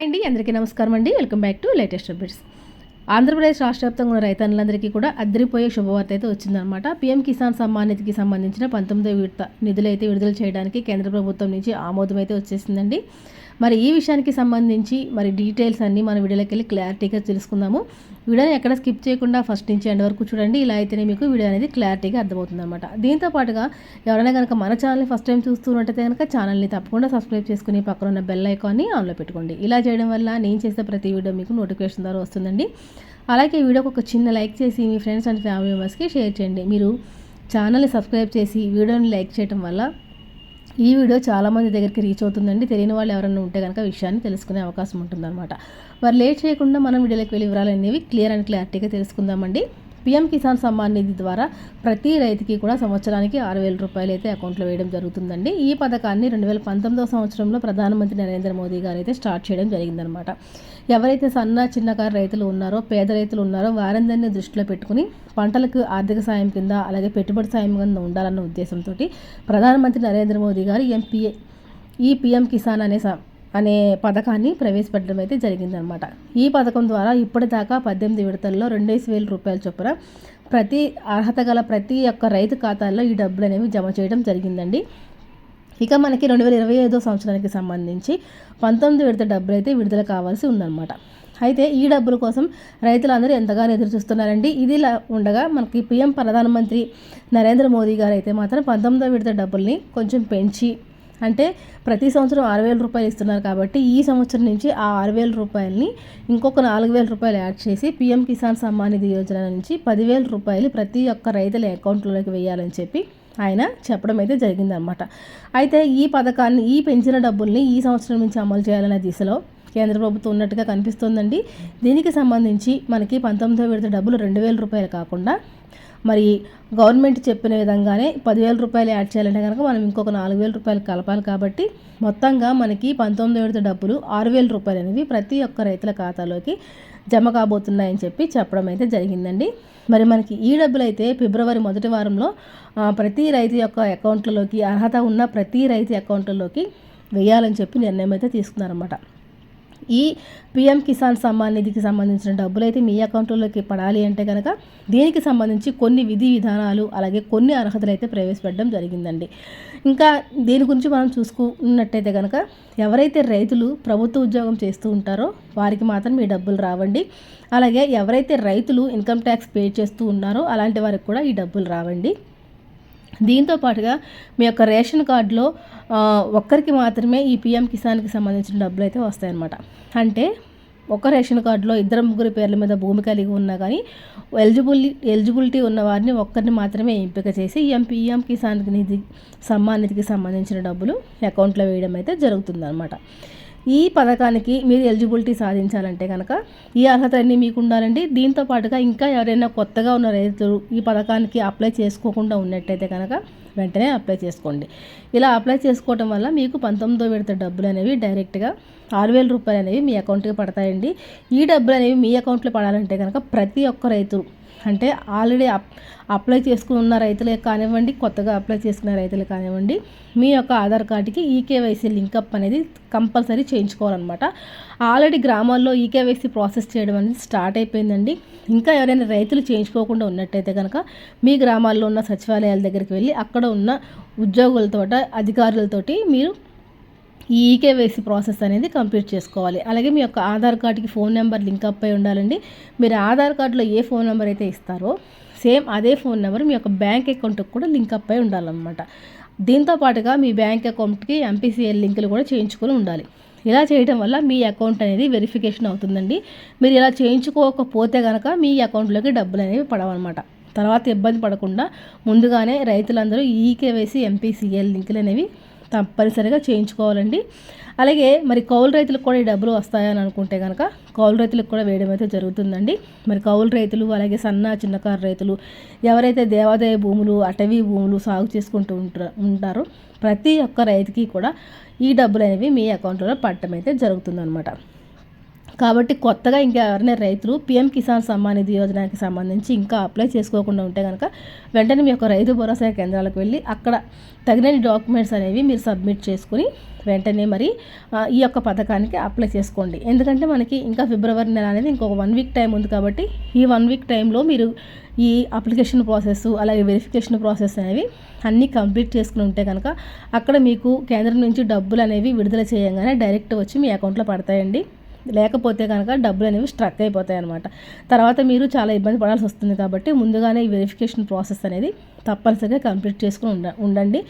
అండి అందరికీ నమస్కారం అండి. Welcome back to latest updates. Andhra Pradesh రాష్ట్ర వ్యాప్తంగా ఉన్న రైతన్నులందరికీ కూడా అద్దరిపోయే శుభవార్త అయితే వచ్చిందనమాట పీఎం కిసాన్ సమ్మాన్ నిధికి సంబంధించిన పంతొమ్మిదో విడత నిధులైతే విడుదల చేయడానికి కేంద్ర ప్రభుత్వం నుంచి ఆమోదం అయితే వచ్చేసిందండి. మరి ఈ విషయానికి సంబంధించి మరి డీటెయిల్స్ అన్నీ మన వీడియోలోకి వెళ్ళి క్లారిటీగా తెలుసుకుందాము. వీడియోని ఎక్కడ స్కిప్ చేయకుండా ఫస్ట్ నుంచి ఎండ్ వరకు చూడండి. ఇలా అయితేనే మీకు వీడియో అనేది క్లారిటీగా అర్థమవుతుంది అనమాట దీంతో పాటుగా ఎవరైనా కనుక మన ఛానల్ని ఫస్ట్ టైం చూస్తున్నట్టయితే కనుక ఛానల్ని తప్పకుండా సబ్స్క్రైబ్ చేసుకుని పక్కన ఉన్న బెల్ ఐకాన్ని ఆన్లో పెట్టుకోండి. ఇలా చేయడం వల్ల నేను చేసే ప్రతి వీడియో మీకు నోటిఫికేషన్ ద్వారా వస్తుందండి. అలాగే వీడియోకి ఒక చిన్న లైక్ చేసి మీ ఫ్రెండ్స్ అండ్ ఫ్యామిలీ మెంబర్స్కి షేర్ చేయండి. మీరు ఛానల్ని సబ్స్క్రైబ్ చేసి వీడియోని లైక్ చేయడం వల్ల ఈ వీడియో చాలామంది దగ్గరికి రీచ్ అవుతుందండి. తెలియని వాళ్ళు ఎవరైనా ఉంటే కనుక విషయాన్ని తెలుసుకునే అవకాశం ఉంటుందన్నమాట. మరి లేట్ చేయకుండా మనం వీడియోలోకి వెళ్ళి వివరాలు అనేవి క్లియర్ అండ్ క్లారిటీగా తెలుసుకుందామండి. పీఎం కిసాన్ సమ్మాన్ నిధి ద్వారా ప్రతి రైతుకి కూడా సంవత్సరానికి ఆరు వేల రూపాయలు అయితే అకౌంట్లో వేయడం జరుగుతుందండి. ఈ పథకాన్ని రెండు వేల పంతొమ్మిదవ సంవత్సరంలో ప్రధానమంత్రి నరేంద్ర మోదీ గారు అయితే స్టార్ట్ చేయడం జరిగిందనమాట ఎవరైతే సన్న చిన్నకారు రైతులు ఉన్నారో పేద రైతులు ఉన్నారో వారందరినీ దృష్టిలో పెట్టుకుని పంటలకు ఆర్థిక సాయం కింద అలాగే పెట్టుబడి సాయం కింద ఉండాలన్న ఉద్దేశంతో ప్రధానమంత్రి నరేంద్ర మోదీ గారు ఎంపీఏ ఈ పిఎం కిసాన్ అనే అనే పథకాన్ని ప్రవేశపెట్టడం అయితే జరిగిందనమాట. ఈ పథకం ద్వారా ఇప్పటిదాకా పద్దెనిమిది విడతల్లో రెండేసి వేల రూపాయల చొప్పున ప్రతి అర్హత గల ప్రతి ఒక్క రైతు ఖాతాల్లో ఈ డబ్బులు అనేవి జమ చేయడం జరిగిందండి. ఇక మనకి రెండు వేల ఇరవై ఐదో సంవత్సరానికి సంబంధించి పంతొమ్మిది విడత డబ్బులు అయితే విడుదల కావాల్సి ఉందన్నమాట అయితే ఈ డబ్బుల కోసం రైతులందరూ ఎంతగానో ఎదురు చూస్తున్నారండి. ఇదిలా ఉండగా మనకి పిఎం ప్రధానమంత్రి నరేంద్ర మోదీ గారు అయితే మాత్రం పంతొమ్మిదో విడత డబ్బుల్ని కొంచెం పెంచి అంటే ప్రతి సంవత్సరం ఆరు వేల రూపాయలు ఇస్తున్నారు కాబట్టి ఈ సంవత్సరం నుంచి ఆ ఆరు వేల రూపాయలని ఇంకొక నాలుగు వేల రూపాయలు యాడ్ చేసి పీఎం కిసాన్ సమ్మాన్ నిధి యోజన నుంచి పదివేల రూపాయలు ప్రతి ఒక్క రైతుల అకౌంట్లోకి వేయాలని చెప్పి ఆయన చెప్పడం అయితే జరిగిందనమాట అయితే ఈ పథకాన్ని ఈ పెంచిన డబ్బుల్ని ఈ సంవత్సరం నుంచి అమలు చేయాలనే దిశలో కేంద్ర ప్రభుత్వం ఉన్నట్టుగా కనిపిస్తోందండి. దీనికి సంబంధించి మనకి పంతొమ్మిదో విడత డబ్బులు రెండు వేల రూపాయలు కాకుండా మరి గవర్నమెంట్ చెప్పిన విధంగానే పదివేల రూపాయలు యాడ్ చేయాలంటే కనుక మనం ఇంకొక నాలుగు వేల రూపాయలు కలపాలి కాబట్టి మొత్తంగా మనకి పంతొమ్మిది విడత డబ్బులు ఆరు వేల రూపాయలు అనేవి ప్రతి ఒక్క రైతుల ఖాతాలోకి జమ కాబోతున్నాయని చెప్పి చెప్పడం అయితే జరిగిందండి. మరి మనకి ఈ డబ్బులు అయితే ఫిబ్రవరి మొదటి వారంలో ప్రతి రైతు యొక్క అకౌంట్లలోకి అర్హత ఉన్న ప్రతి రైతు అకౌంట్లలోకి వేయాలని చెప్పి నిర్ణయం అయితే తీసుకున్నారన్నమాట. ఈ పిఎం కిసాన్ సమ్మాన్ నిధికి సంబంధించిన డబ్బులు అయితే మీ అకౌంట్లోకి పడాలి అంటే కనుక దీనికి సంబంధించి కొన్ని విధి విధానాలు అలాగే కొన్ని అర్హతలు అయితే ప్రవేశపెట్టడం జరిగిందండి. ఇంకా దీని గురించి మనం చూసుకున్నట్టయితే కనుక ఎవరైతే రైతులు ప్రభుత్వ ఉద్యోగం చేస్తూ ఉంటారో వారికి మాత్రం మీ డబ్బులు రావండి. అలాగే ఎవరైతే రైతులు ఇన్కమ్ ట్యాక్స్ పే చేస్తూ ఉన్నారో అలాంటి వారికి కూడా ఈ డబ్బులు రావండి. దీంతో పాటుగా మీ యొక్క రేషన్ కార్డులో ఒక్కరికి మాత్రమే ఈ పిఎం కిసాన్కి సంబంధించిన డబ్బులు అయితే వస్తాయన్నమాట. అంటే ఒక రేషన్ కార్డులో ఇద్దరు ముగ్గురు పేర్ల మీద భూమి కలిగి ఉన్నా కానీ ఎలిజిబుల్ ఎలిజిబిలిటీ ఉన్న వారిని ఒక్కరిని మాత్రమే ఎంపిక చేసి ఎంపిఎం కిసాన్ నిధి సమ్మాన్ నిధికి సంబంధించిన డబ్బులు అకౌంట్లో వేయడం అయితే జరుగుతుందన్నమాట. ఈ పథకానికి మీరు ఎలిజిబిలిటీ సాధించాలంటే కనుక ఈ అర్హతలన్నీ మీకు ఉండాలండి. దీంతో పాటుగా ఇంకా ఎవరైనా కొత్తగా ఉన్న రైతులు ఈ పథకానికి అప్లై చేసుకోకుండా ఉన్నట్టయితే కనుక వెంటనే అప్లై చేసుకోండి. ఇలా అప్లై చేసుకోవడం వల్ల మీకు పంతొమ్మిదో విడత డబ్బులు అనేవి డైరెక్ట్గా ఆరు వేల రూపాయలు అనేవి మీ అకౌంట్కి పడతాయండి. ఈ డబ్బులు అనేవి మీ అకౌంట్లో పడాలంటే కనుక ప్రతి ఒక్క రైతు అంటే ఆల్రెడీ అప్లై చేసుకున్న రైతులే కానివ్వండి కొత్తగా అప్లై చేసుకున్న రైతులు కానివ్వండి మీ యొక్క ఆధార్ కార్డుకి ఈకేవైసీ లింకప్ అనేది కంపల్సరీ చేయించుకోవాలన్నమాట. ఆల్రెడీ గ్రామాల్లో ఈకేవైసీ ప్రాసెస్ చేయడం అనేది స్టార్ట్ అయిపోయిందండి. ఇంకా ఎవరైనా రైతులు చేయించుకోకుండా ఉన్నట్టయితే కనుక మీ గ్రామాల్లో ఉన్న సచివాలయాల దగ్గరికి వెళ్ళి అక్కడ ఉన్న ఉద్యోగులతో అధికారులతోటి మీరు ఈ ఈకేవైసీ ప్రాసెస్ అనేది కంప్లీట్ చేసుకోవాలి. అలాగే మీ యొక్క ఆధార్ కార్డుకి ఫోన్ నెంబర్ లింక్ అప్ అయి ఉండాలండి. మీరు ఆధార్ కార్డులో ఏ ఫోన్ నెంబర్ అయితే ఇస్తారో సేమ్ అదే ఫోన్ నెంబర్ మీ యొక్క బ్యాంక్ అకౌంట్కి కూడా లింక్ అప్ అయి ఉండాలన్నమాట. దీంతో పాటుగా మీ బ్యాంక్ అకౌంట్కి ఎంపీసీఎల్ లింకులు కూడా చేయించుకొని ఉండాలి. ఇలా చేయడం వల్ల మీ అకౌంట్ అనేది వెరిఫికేషన్ అవుతుందండి. మీరు ఇలా చేయించుకోకపోతే కనుక మీ అకౌంట్లోకి డబ్బులు అనేవి పడవన్నమాట. తర్వాత ఇబ్బంది పడకుండా ముందుగానే రైతులందరూ ఈకేవైసీ ఎంపీసీఎల్ లింకులు అనేవి తప్పనిసరిగా చేయించుకోవాలండి. అలాగే మరి కౌలు రైతులకు కూడా ఈ డబ్బులు వస్తాయని అనుకుంటే కనుక కౌలు రైతులకు కూడా వేయడం అయితే జరుగుతుందండి. మరి కౌలు రైతులు అలాగే సన్న చిన్నకారు రైతులు ఎవరైతే దేవాదాయ భూములు అటవీ భూములు సాగు చేసుకుంటూ ఉంటారో ప్రతి ఒక్క రైతుకి కూడా ఈ డబ్బులు అనేవి మీ అకౌంట్లో పట్టడం అయితే జరుగుతుందన్నమాట. కాబట్టి కొత్తగా ఇంకా ఎవరైనా రైతులు పిఎం కిసాన్ సమ్మాన్ నిధి యోజనకి సంబంధించి ఇంకా అప్లై చేసుకోకుండా ఉంటే కనుక వెంటనే మీ యొక్క రైతు భరోసా కేంద్రాలకు వెళ్ళి అక్కడ తగిన డాక్యుమెంట్స్ అనేవి మీరు సబ్మిట్ చేసుకుని వెంటనే మరి ఈ యొక్క పథకానికి అప్లై చేసుకోండి. ఎందుకంటే మనకి ఇంకా ఫిబ్రవరి నెల అనేది ఇంకొక వన్ వీక్ టైం ఉంది కాబట్టి ఈ వన్ వీక్ టైంలో మీరు ఈ అప్లికేషన్ ప్రాసెస్ అలాగే వెరిఫికేషన్ ప్రాసెస్ అనేవి అన్నీ కంప్లీట్ చేసుకుని ఉంటే కనుక అక్కడ మీకు కేంద్రం నుంచి డబ్బులు అనేవి విడుదల చేయగానే డైరెక్ట్ వచ్చి మీ అకౌంట్లో పడతాయండి. లేకపోతే కనుక డబ్బులు అనేవి స్ట్రక్ అయిపోతాయి అనమాట తర్వాత మీరు చాలా ఇబ్బంది పడాల్సి వస్తుంది కాబట్టి ముందుగానే ఈ వెరిఫికేషన్ ప్రాసెస్ అనేది తప్పనిసరిగా కంప్లీట్ చేసుకుని ఉండ ఉండండి.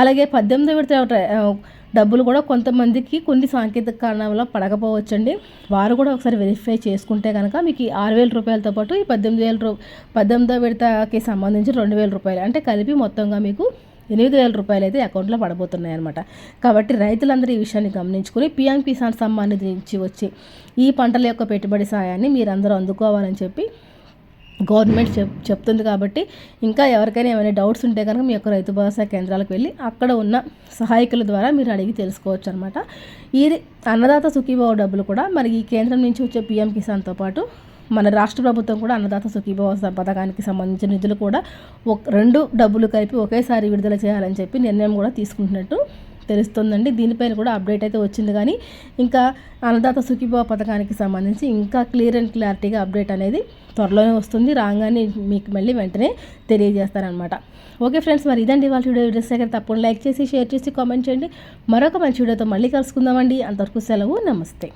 అలాగే పద్దెనిమిది విడత డబ్బులు కూడా కొంతమందికి కొన్ని సాంకేతిక కారణాల వల్ల పడకపోవచ్చండి. వారు కూడా ఒకసారి వెరిఫై చేసుకుంటే కనుక మీకు ఈ ఆరు వేల రూపాయలతో పాటు ఈ పద్దెనిమిది వేల రూ పద్దెనిమిదో విడతకి సంబంధించి రెండు వేల రూపాయలు అంటే కలిపి మొత్తంగా మీకు ఎనిమిది వేల రూపాయలు అయితే అకౌంట్లో పడబోతున్నాయి అనమాట కాబట్టి రైతులందరూ ఈ విషయాన్ని గమనించుకుని పిఎం కిసాన్ సమ్మాన్ నిధి నుంచి వచ్చి ఈ పంటల యొక్క పెట్టుబడి సాయాన్ని మీరందరూ అందుకోవాలని చెప్పి గవర్నమెంట్ చెప్ చెప్తుంది కాబట్టి ఇంకా ఎవరికైనా ఏమైనా డౌట్స్ ఉంటే కనుక మీ యొక్క రైతు భరోసా కేంద్రాలకు వెళ్ళి అక్కడ ఉన్న సహాయకుల ద్వారా మీరు అడిగి తెలుసుకోవచ్చు అనమాట ఇది అన్నదాత సుఖీభావ డబ్బులు కూడా మరి ఈ కేంద్రం నుంచి వచ్చే పిఎం కిసాన్తో పాటు మన రాష్ట్ర ప్రభుత్వం కూడా అన్నదాత సుఖీభావ స- పథకానికి సంబంధించిన నిధులు కూడా ఒక రెండు డబ్బులు కలిపి ఒకేసారి విడుదల చేయాలని చెప్పి నిర్ణయం కూడా తీసుకుంటున్నట్టు తెలుస్తుందండి. దీనిపైన కూడా అప్డేట్ అయితే వచ్చింది కానీ ఇంకా అన్నదాత సుఖీభవ పథకానికి సంబంధించి ఇంకా క్లియర్ అండ్ క్లారిటీగా అప్డేట్ అనేది త్వరలోనే వస్తుంది. రాగానే మీకు మళ్ళీ వెంటనే తెలియజేస్తారనమాట ఓకే ఫ్రెండ్స్ మరి ఇదండి వాళ్ళ వీడియో. వీడియోస్ దగ్గర తప్పకుండా లైక్ చేసి షేర్ చేసి కామెంట్ చేయండి. మరొక మంచి వీడియోతో మళ్ళీ కలుసుకుందామండి. అంతవరకు సెలవు నమస్తే.